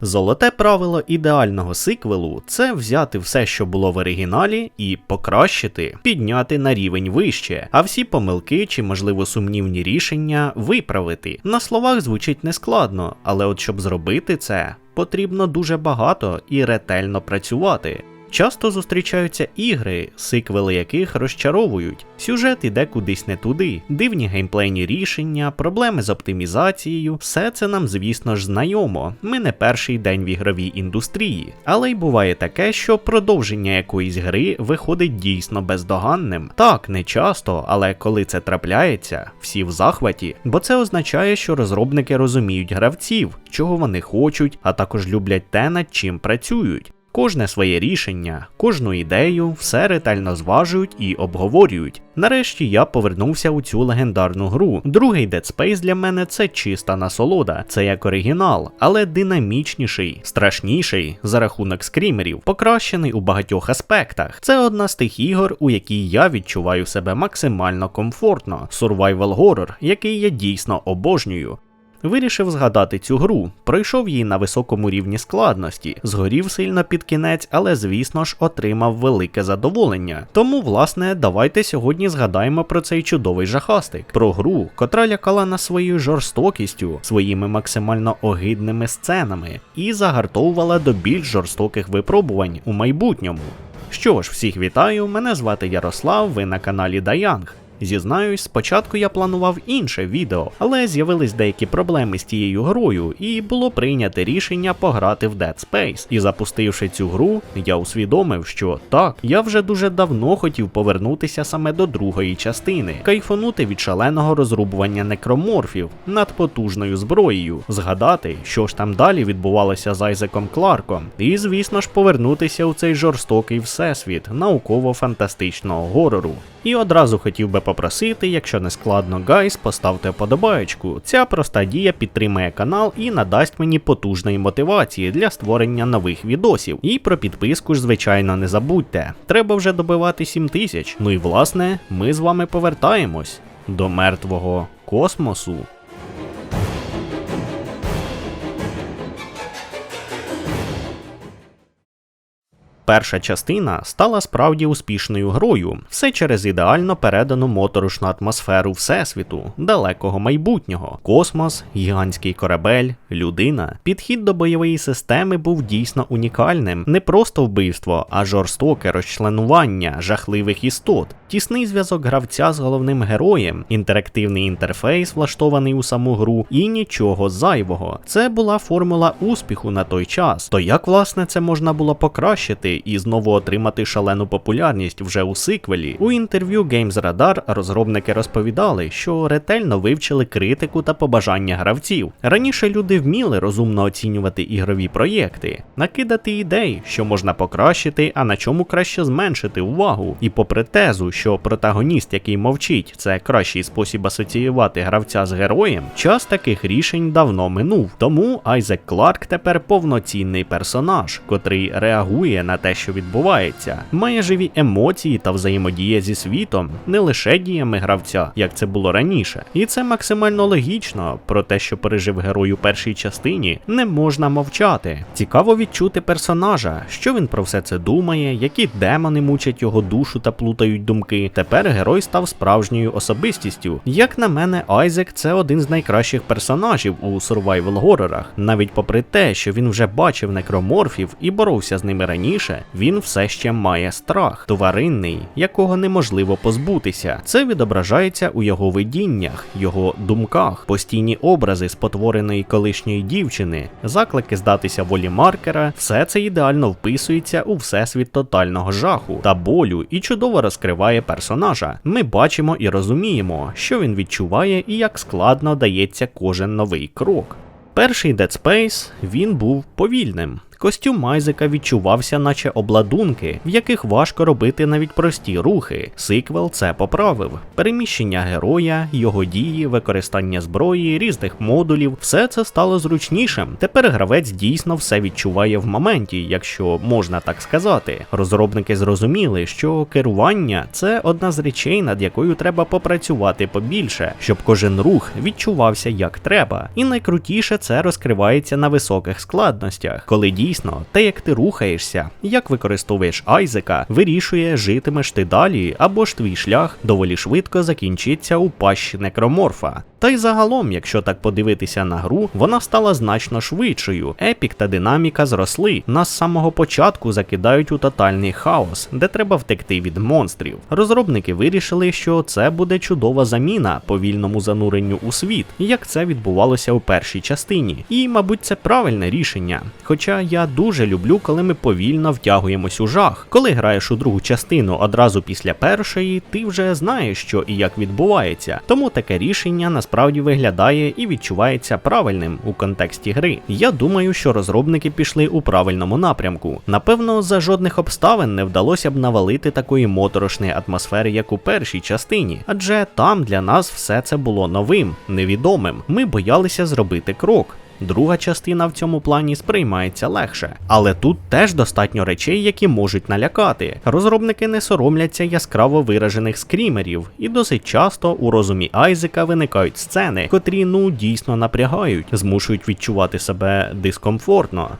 Золоте правило ідеального сиквелу це взяти все, що було в оригіналі, і покращити, підняти на рівень вище, а всі помилки чи, можливо, сумнівні рішення виправити. На словах звучить нескладно, але от щоб зробити це, потрібно дуже багато і ретельно працювати. Часто зустрічаються ігри, сиквели яких розчаровують. Сюжет іде кудись не туди, дивні геймплейні рішення, проблеми з оптимізацією. Все це нам, звісно ж, знайомо. Ми не перший день в ігровій індустрії. Але й буває таке, що продовження якоїсь гри виходить дійсно бездоганним. Так, не часто, але коли це трапляється, всі в захваті, бо це означає, що розробники розуміють гравців, чого вони хочуть, а також люблять те, над чим працюють. Кожне своє рішення, кожну ідею, все ретельно зважують і обговорюють. Нарешті я повернувся у цю легендарну гру. Другий Dead Space для мене це чиста насолода, це як оригінал, але динамічніший, страшніший за рахунок скрімерів, покращений у багатьох аспектах. Це одна з тих ігор, у якій я відчуваю себе максимально комфортно. Survival Horror, який я дійсно обожнюю. Вирішив згадати цю гру, пройшов її на високому рівні складності, згорів сильно під кінець, але звісно ж отримав велике задоволення. Тому, власне, давайте сьогодні згадаємо про цей чудовий жахастик, про гру, котра лякала нас своєю жорстокістю, своїми максимально огидними сценами і загартовувала до більш жорстоких випробувань у майбутньому. Що ж, всіх вітаю, мене звати Ярослав, ви на каналі Dayanг. Зізнаюсь, спочатку я планував інше відео, але з'явились деякі проблеми з тією грою, і було прийнято рішення пограти в Dead Space. І запустивши цю гру, я усвідомив, що так, я вже дуже давно хотів повернутися саме до другої частини, кайфонути від шаленого розрубування некроморфів над потужною зброєю, згадати, що ж там далі відбувалося з Айзеком Кларком, і, звісно ж, повернутися у цей жорстокий всесвіт науково-фантастичного горору. І одразу хотів би попросити, якщо не складно, гайс, поставте подобаєчку. Ця проста дія підтримає канал і надасть мені потужної мотивації для створення нових відосів. І про підписку ж, звичайно, не забудьте. Треба вже добивати 7 тисяч. Ну і власне, ми з вами повертаємось до мертвого космосу. Перша частина стала справді успішною грою, все через ідеально передану моторошну атмосферу Всесвіту, далекого майбутнього, космос, гігантський корабель, людина. Підхід до бойової системи був дійсно унікальним, не просто вбивство, а жорстоке розчленування жахливих істот, тісний зв'язок гравця з головним героєм, інтерактивний інтерфейс, влаштований у саму гру, і нічого зайвого. Це була формула успіху на той час. То як власне це можна було покращити? І знову отримати шалену популярність вже у сиквелі. У інтерв'ю Games Radar розробники розповідали, що ретельно вивчили критику та побажання гравців. Раніше люди вміли розумно оцінювати ігрові проєкти, накидати ідей, що можна покращити, а на чому краще зменшити увагу. І попри тезу, що протагоніст, який мовчить, це кращий спосіб асоціювати гравця з героєм, час таких рішень давно минув. Тому Айзек Кларк тепер повноцінний персонаж, котрий реагує на те що відбувається, має живі емоції та взаємодія зі світом, не лише діями гравця, як це було раніше. І це максимально логічно. Про те, що пережив герой у першій частині, не можна мовчати. Цікаво відчути персонажа, що він про все це думає, які демони мучать його душу та плутають думки. Тепер герой став справжньою особистістю. Як на мене, Айзек це один з найкращих персонажів у survival горорах, навіть попри те, що він вже бачив некроморфів і боровся з ними раніше він все ще має страх, тваринний, якого неможливо позбутися. Це відображається у його видіннях, його думках, постійні образи спотвореної колишньої дівчини, заклики здатися волі маркера, все це ідеально вписується у всесвіт тотального жаху та болю і чудово розкриває персонажа. Ми бачимо і розуміємо, що він відчуває і як складно дається кожен новий крок. Перший Dead Space він був повільним, Костюм Айзека відчувався, наче обладунки, в яких важко робити навіть прості рухи. Сиквел це поправив. Переміщення героя, його дії, використання зброї, різних модулів, все це стало зручнішим. Тепер гравець дійсно все відчуває в моменті, якщо можна так сказати. Розробники зрозуміли, що керування це одна з речей, над якою треба попрацювати побільше, щоб кожен рух відчувався як треба. І найкрутіше це розкривається на високих складностях, коли дійсно те, як ти рухаєшся, як використовуєш Айзека, вирішує, житимеш ти далі, або ж твій шлях доволі швидко закінчиться у пащі некроморфа. Та й загалом, якщо так подивитися на гру, вона стала значно швидшою. Епік та динаміка зросли. Нас з самого початку закидають у тотальний хаос, де треба втекти від монстрів. Розробники вирішили, що це буде чудова заміна повільному зануренню у світ, як це відбувалося у першій частині. І, мабуть, це правильне рішення. Хоча я дуже люблю, коли ми повільно втягуємось у жах. Коли граєш у другу частину одразу після першої, ти вже знаєш, що і як відбувається. Тому таке рішення насправді виглядає і відчувається правильним у контексті гри. Я думаю, що розробники пішли у правильному напрямку. Напевно, за жодних обставин не вдалося б навалити такої моторошної атмосфери, як у першій частині, адже там для нас все це було новим, невідомим. Ми боялися зробити крок. Друга частина в цьому плані сприймається легше, але тут теж достатньо речей, які можуть налякати. Розробники не соромляться яскраво виражених скрімерів, і досить часто у розумі Айзека виникають сцени, котрі ну дійсно напрягають, змушують відчувати себе дискомфортно.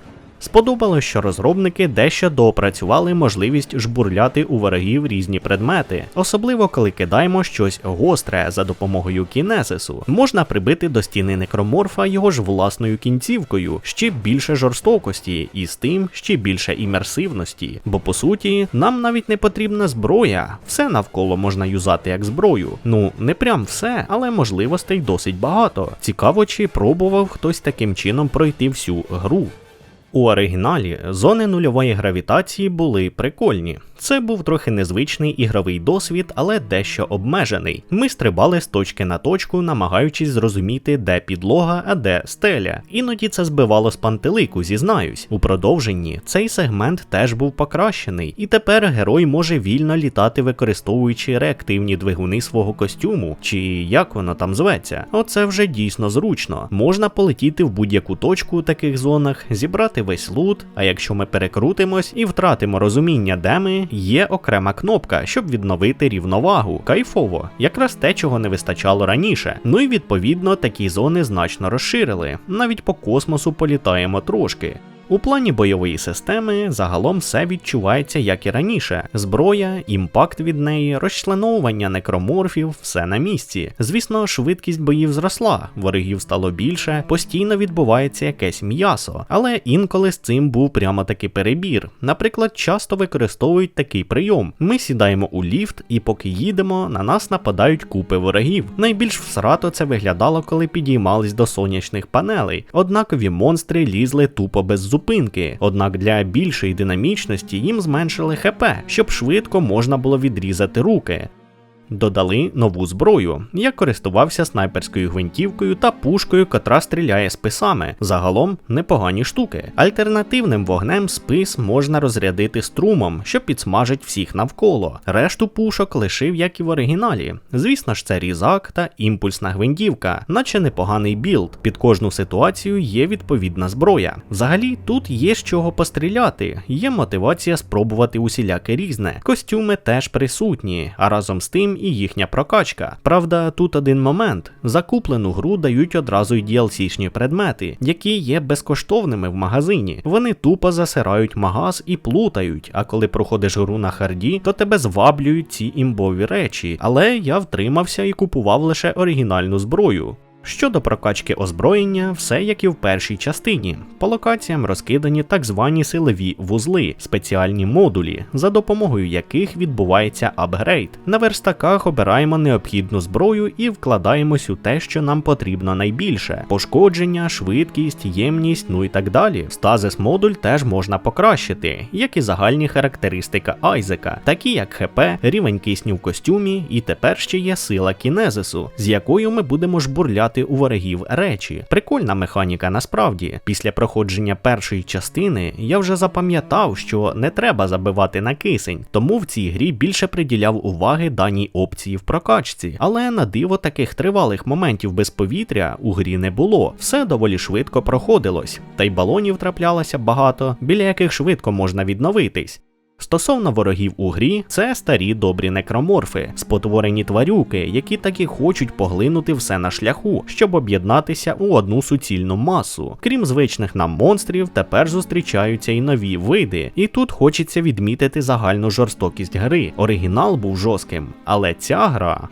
Сподобалось, що розробники дещо доопрацювали можливість жбурляти у ворогів різні предмети, особливо коли кидаємо щось гостре за допомогою кінезису. Можна прибити до стіни некроморфа його ж власною кінцівкою, ще більше жорстокості, і з тим ще більше імерсивності. Бо по суті, нам навіть не потрібна зброя, все навколо можна юзати як зброю. Ну, не прям все, але можливостей досить багато. Цікаво, чи пробував хтось таким чином пройти всю гру. У оригіналі зони нульової гравітації були прикольні. Це був трохи незвичний ігровий досвід, але дещо обмежений. Ми стрибали з точки на точку, намагаючись зрозуміти, де підлога, а де стеля. Іноді це збивало з пантелику, зізнаюсь. У продовженні цей сегмент теж був покращений, і тепер герой може вільно літати, використовуючи реактивні двигуни свого костюму, чи як воно там зветься. Оце вже дійсно зручно. Можна полетіти в будь-яку точку у таких зонах, зібрати весь лут. А якщо ми перекрутимось і втратимо розуміння, де ми є окрема кнопка, щоб відновити рівновагу. Кайфово, якраз те, чого не вистачало раніше. Ну і відповідно такі зони значно розширили. Навіть по космосу політаємо трошки. У плані бойової системи загалом все відчувається як і раніше: зброя, імпакт від неї, розчленовування некроморфів, все на місці. Звісно, швидкість боїв зросла, ворогів стало більше, постійно відбувається якесь м'ясо, але інколи з цим був прямо таки перебір. Наприклад, часто використовують такий прийом: ми сідаємо у ліфт, і поки їдемо, на нас нападають купи ворогів. Найбільш всрато це виглядало, коли підіймались до сонячних панелей. Однакові монстри лізли тупо без зупинки, однак для більшої динамічності їм зменшили ХП, щоб швидко можна було відрізати руки. Додали нову зброю. Я користувався снайперською гвинтівкою та пушкою, котра стріляє списами. Загалом непогані штуки. Альтернативним вогнем спис можна розрядити струмом, що підсмажить всіх навколо. Решту пушок лишив, як і в оригіналі. Звісно ж, це різак та імпульсна гвинтівка, наче непоганий білд. Під кожну ситуацію є відповідна зброя. Взагалі, тут є з чого постріляти, є мотивація спробувати усіляке різне. Костюми теж присутні, а разом з тим і їхня прокачка. Правда, тут один момент: закуплену гру дають одразу й DLC-шні предмети, які є безкоштовними в магазині. Вони тупо засирають магаз і плутають. А коли проходиш гру на харді, то тебе зваблюють ці імбові речі. Але я втримався і купував лише оригінальну зброю. Щодо прокачки озброєння, все як і в першій частині. По локаціям розкидані так звані силові вузли, спеціальні модулі, за допомогою яких відбувається апгрейд. На верстаках обираємо необхідну зброю і вкладаємось у те, що нам потрібно найбільше: пошкодження, швидкість, ємність, ну і так далі. Стазис модуль теж можна покращити, як і загальні характеристики Айзека, такі як ХП, рівень кисню в костюмі, і тепер ще є сила кінезису, з якою ми будемо жбурляти забирати у ворогів речі. Прикольна механіка насправді. Після проходження першої частини я вже запам'ятав, що не треба забивати на кисень, тому в цій грі більше приділяв уваги даній опції в прокачці. Але на диво таких тривалих моментів без повітря у грі не було. Все доволі швидко проходилось, та й балонів траплялося багато, біля яких швидко можна відновитись. Стосовно ворогів у грі, це старі добрі некроморфи, спотворені тварюки, які таки хочуть поглинути все на шляху, щоб об'єднатися у одну суцільну масу. Крім звичних нам монстрів, тепер зустрічаються і нові види. І тут хочеться відмітити загальну жорстокість гри. Оригінал був жорстким, але ця гра.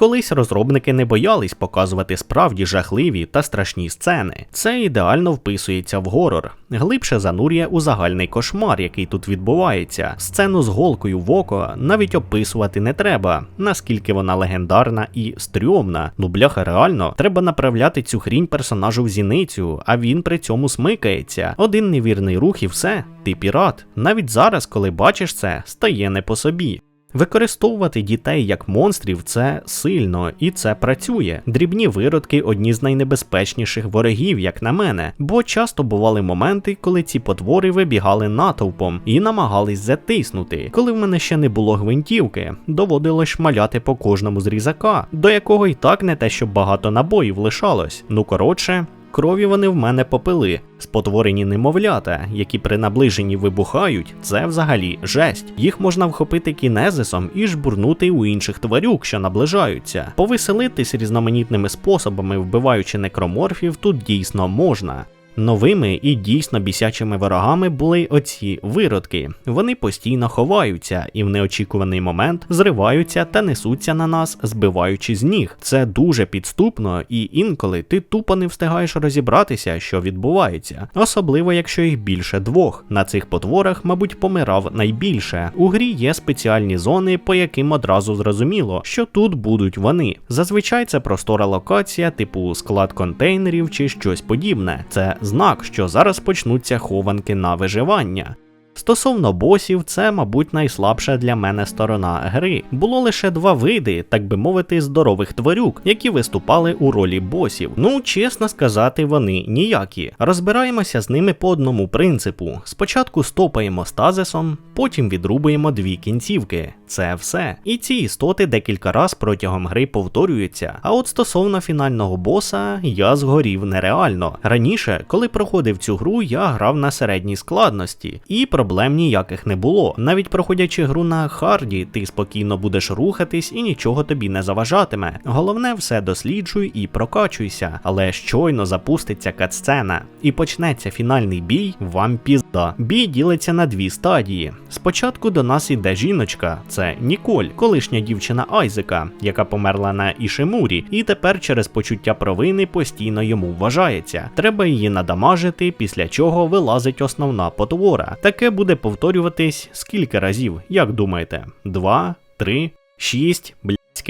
Колись розробники не боялись показувати справді жахливі та страшні сцени. Це ідеально вписується в горор, глибше занурює у загальний кошмар, який тут відбувається. Сцену з голкою в око навіть описувати не треба, наскільки вона легендарна і стрьомна. Ну бляха, реально, треба направляти цю хрінь персонажу в зіницю, а він при цьому смикається. Один невірний рух і все, ти пірат. Навіть зараз, коли бачиш це, стає не по собі. Використовувати дітей як монстрів це сильно і це працює. Дрібні виродки одні з найнебезпечніших ворогів, як на мене, бо часто бували моменти, коли ці потвори вибігали натовпом і намагались затиснути. Коли в мене ще не було гвинтівки, доводилось шмаляти по кожному з різака, до якого й так не те, щоб багато набоїв лишалось. Ну коротше. Крові вони в мене попили, спотворені немовлята, які при наближенні вибухають, це взагалі жесть. Їх можна вхопити кінезисом і жбурнути у інших тварюк, що наближаються. Повеселитись різноманітними способами, вбиваючи некроморфів, тут дійсно можна. Новими і дійсно бісячими ворогами були оці виродки. Вони постійно ховаються і в неочікуваний момент зриваються та несуться на нас, збиваючи з ніг. Це дуже підступно, і інколи ти тупо не встигаєш розібратися, що відбувається, особливо якщо їх більше двох. На цих потворах, мабуть, помирав найбільше. У грі є спеціальні зони, по яким одразу зрозуміло, що тут будуть вони. Зазвичай це простора локація, типу склад контейнерів чи щось подібне. Це знак, що зараз почнуться хованки на виживання. Стосовно босів, це, мабуть, найслабша для мене сторона гри. Було лише два види, так би мовити, здорових тварюк, які виступали у ролі босів. Ну, чесно сказати, вони ніякі. Розбираємося з ними по одному принципу: спочатку стопаємо стазисом, потім відрубуємо дві кінцівки. Це все. І ці істоти декілька раз протягом гри повторюються. А от стосовно фінального боса, я згорів нереально. Раніше, коли проходив цю гру, я грав на середній складності, і проблем ніяких не було. Навіть проходячи гру на харді, ти спокійно будеш рухатись і нічого тобі не заважатиме. Головне, все досліджуй і прокачуйся. Але щойно запуститься катсцена і почнеться фінальний бій, вам пізда. Бій ділиться на дві стадії. Спочатку до нас іде жіночка, це Ніколь, колишня дівчина Айзека, яка померла на Ішемурі, і тепер через почуття провини постійно йому вважається. Треба її надамажити, після чого вилазить основна потвора. Таке буде повторюватись скільки разів, як думаєте? Два, три, шість,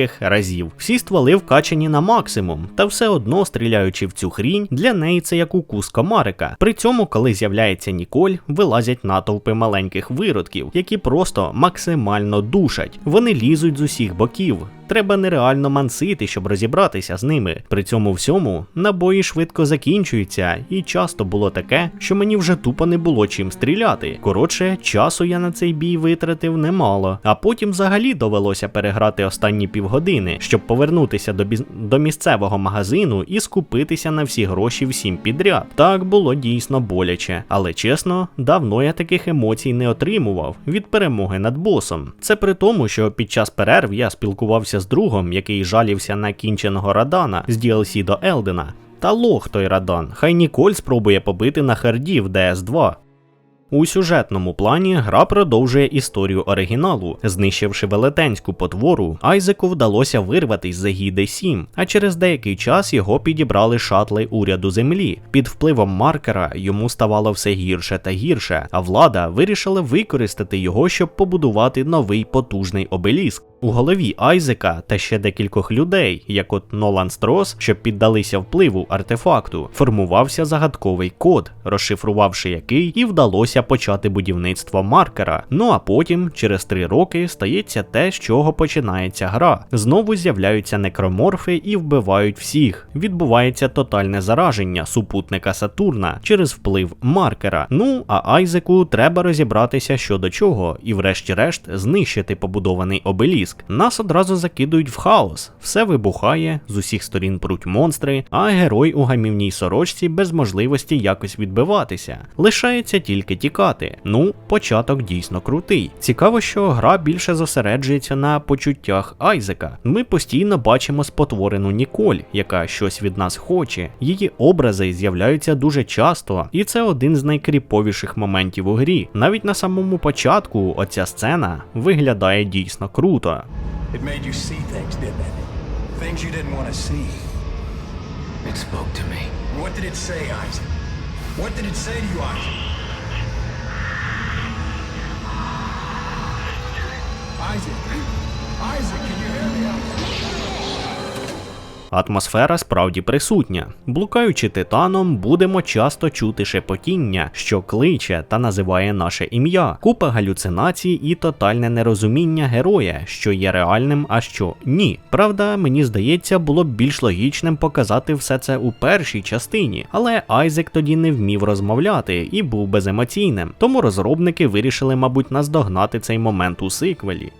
бля разів. Всі стволи вкачані на максимум, та все одно стріляючи в цю хрінь, для неї це як укус комарика. При цьому, коли з'являється Ніколь, вилазять натовпи маленьких виродків, які просто максимально душать. Вони лізуть з усіх боків. Треба нереально мансити, щоб розібратися з ними. При цьому всьому набої швидко закінчуються, і часто було таке, що мені вже тупо не було чим стріляти. Коротше, часу я на цей бій витратив немало, а потім взагалі довелося переграти останні півгодини, щоб повернутися до біз... до місцевого магазину і скупитися на всі гроші всім підряд. Так було дійсно боляче, але чесно, давно я таких емоцій не отримував від перемоги над босом. Це при тому, що під час перерв я спілкувався з другом, який жалівся на кінченого Радана з DLC до Елдена. Та лох той Радан, хай Ніколь спробує побити на харді в ds 2 У сюжетному плані гра продовжує історію оригіналу. Знищивши велетенську потвору, Айзеку вдалося вирватись з егіди 7, а через деякий час його підібрали шатли уряду землі. Під впливом маркера йому ставало все гірше та гірше, а влада вирішила використати його, щоб побудувати новий потужний обеліск. У голові Айзека та ще декількох людей, як от Нолан Строс, що піддалися впливу артефакту, формувався загадковий код, розшифрувавши який і вдалося почати будівництво маркера. Ну а потім, через три роки, стається те, з чого починається гра. Знову з'являються некроморфи і вбивають всіх. Відбувається тотальне зараження супутника Сатурна через вплив маркера. Ну а Айзеку треба розібратися щодо чого, і, врешті-решт, знищити побудований обеліск. Нас одразу закидують в хаос, все вибухає, з усіх сторін пруть монстри, а герой у гамівній сорочці без можливості якось відбиватися. Лишається тільки тікати. Ну, початок дійсно крутий. Цікаво, що гра більше зосереджується на почуттях Айзека. Ми постійно бачимо спотворену Ніколь, яка щось від нас хоче. Її образи з'являються дуже часто, і це один з найкріповіших моментів у грі. Навіть на самому початку оця сцена виглядає дійсно круто. It made you see things, didn't it? Things you didn't want to see. It spoke to me. What did it say, Isaac? What did it say to you, Isaac? Isaac? Isaac, can you hear me? Атмосфера справді присутня. Блукаючи титаном, будемо часто чути шепотіння, що кличе та називає наше ім'я, купа галюцинацій і тотальне нерозуміння героя, що є реальним, а що ні. Правда, мені здається, було б більш логічним показати все це у першій частині, але Айзек тоді не вмів розмовляти і був беземоційним, тому розробники вирішили, мабуть, наздогнати цей момент у сиквелі.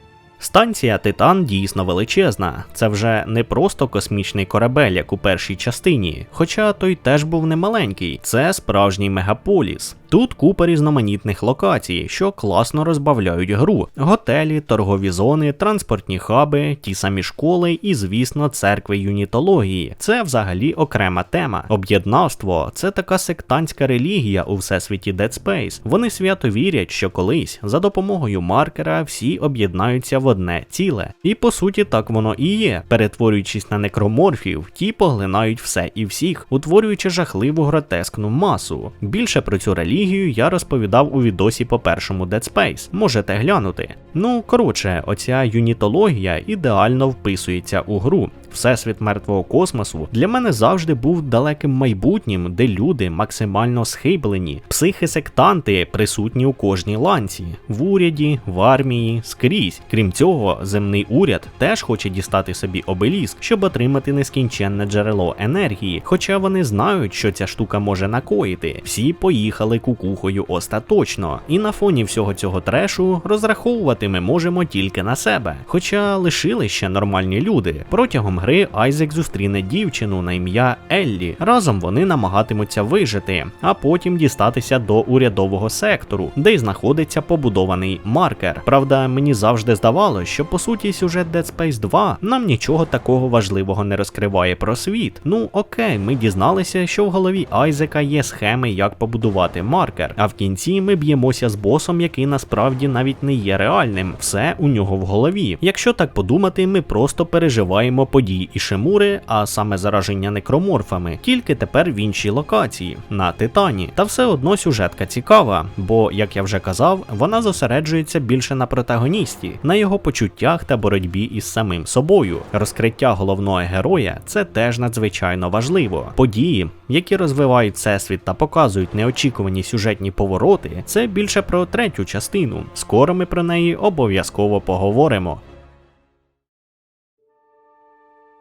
Станція Титан дійсно величезна. Це вже не просто космічний корабель, як у першій частині, хоча той теж був немаленький. Це справжній мегаполіс. Тут купа різноманітних локацій, що класно розбавляють гру: готелі, торгові зони, транспортні хаби, ті самі школи і, звісно, церкви юнітології. Це взагалі окрема тема. Об'єднавство це така сектантська релігія у всесвіті Dead Space. Вони свято вірять, що колись за допомогою маркера всі об'єднаються в одне ціле. І по суті, так воно і є. Перетворюючись на некроморфів, ті поглинають все і всіх, утворюючи жахливу гротескну масу. Більше про цю релігію я розповідав у відосі по першому Dead Space. Можете глянути. Ну коротше, оця юнітологія ідеально вписується у гру. Всесвіт мертвого космосу для мене завжди був далеким майбутнім, де люди максимально схиблені, психи-сектанти присутні у кожній ланці, в уряді, в армії, скрізь. Крім цього, земний уряд теж хоче дістати собі обеліск, щоб отримати нескінченне джерело енергії. Хоча вони знають, що ця штука може накоїти. Всі поїхали кукухою остаточно, і на фоні всього цього трешу розраховувати ми можемо тільки на себе. Хоча лишили ще нормальні люди. Протягом гри Айзек зустріне дівчину на ім'я Еллі. Разом вони намагатимуться вижити, а потім дістатися до урядового сектору, де й знаходиться побудований маркер. Правда, мені завжди здавалося, що по суті сюжет Dead Space 2 нам нічого такого важливого не розкриває про світ. Ну окей, ми дізналися, що в голові Айзека є схеми, як побудувати маркер. А в кінці ми б'ємося з босом, який насправді навіть не є реальним. Все у нього в голові. Якщо так подумати, ми просто переживаємо події Ішемури, а саме зараження некроморфами, тільки тепер в іншій локації на Титані. Та все одно сюжетка цікава, бо, як я вже казав, вона зосереджується більше на протагоністі, на його почуттях та боротьбі із самим собою. Розкриття головного героя це теж надзвичайно важливо. Події, які розвивають всесвіт та показують неочікувані сюжетні повороти, це більше про третю частину. Скоро ми про неї обов'язково поговоримо.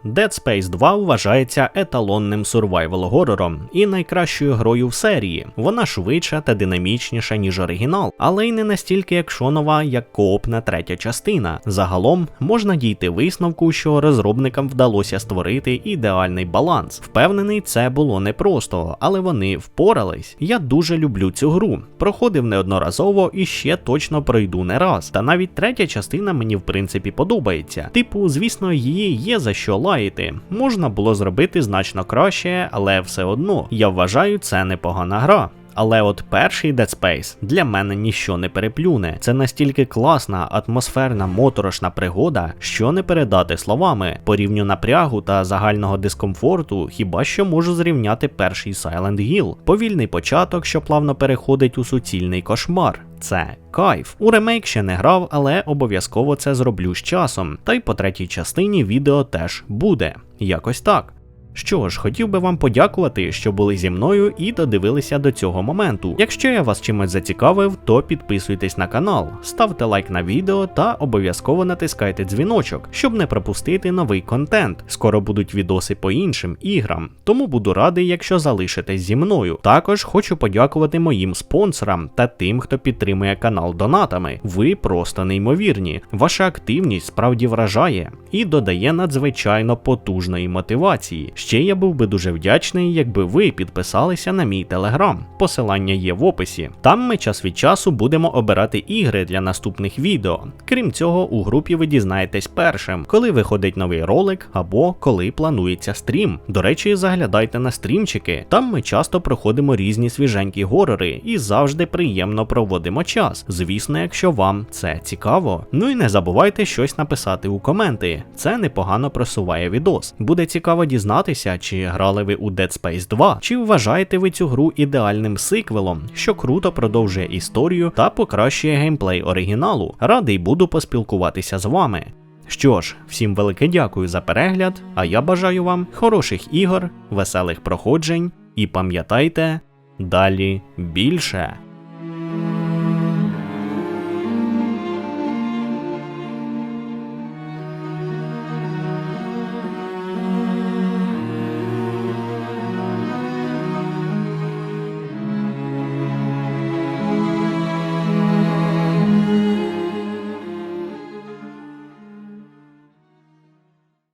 Dead Space 2 вважається еталонним сурвайвал горором і найкращою грою в серії. Вона швидша та динамічніша, ніж оригінал, але й не настільки екшонова, як коопна третя частина. Загалом можна дійти висновку, що розробникам вдалося створити ідеальний баланс. Впевнений, це було непросто, але вони впорались. Я дуже люблю цю гру. Проходив неодноразово і ще точно пройду не раз. Та навіть третя частина мені в принципі подобається. Типу, звісно, її є за що лаяти. Можна було зробити значно краще, але все одно я вважаю це непогана гра. Але от перший Dead Space для мене ніщо не переплюне. Це настільки класна, атмосферна, моторошна пригода, що не передати словами. По рівню напрягу та загального дискомфорту хіба що можу зрівняти перший Silent Hill. Повільний початок, що плавно переходить у суцільний кошмар. Це кайф. У ремейк ще не грав, але обов'язково це зроблю з часом. Та й по третій частині відео теж буде. Якось так. Що ж, хотів би вам подякувати, що були зі мною і додивилися до цього моменту. Якщо я вас чимось зацікавив, то підписуйтесь на канал, ставте лайк на відео та обов'язково натискайте дзвіночок, щоб не пропустити новий контент. Скоро будуть відоси по іншим іграм, тому буду радий, якщо залишитесь зі мною. Також хочу подякувати моїм спонсорам та тим, хто підтримує канал донатами. Ви просто неймовірні. Ваша активність справді вражає і додає надзвичайно потужної мотивації. Ще я був би дуже вдячний, якби ви підписалися на мій телеграм. Посилання є в описі. Там ми час від часу будемо обирати ігри для наступних відео. Крім цього, у групі ви дізнаєтесь першим, коли виходить новий ролик або коли планується стрім. До речі, заглядайте на стрімчики. Там ми часто проходимо різні свіженькі горори і завжди приємно проводимо час. Звісно, якщо вам це цікаво. Ну і не забувайте щось написати у коменти. Це непогано просуває відос. Буде цікаво дізнатися, чи грали ви у Dead Space 2, чи вважаєте ви цю гру ідеальним сиквелом, що круто продовжує історію та покращує геймплей оригіналу. Радий буду поспілкуватися з вами. Що ж, всім велике дякую за перегляд, а я бажаю вам хороших ігор, веселих проходжень і пам'ятайте, далі більше.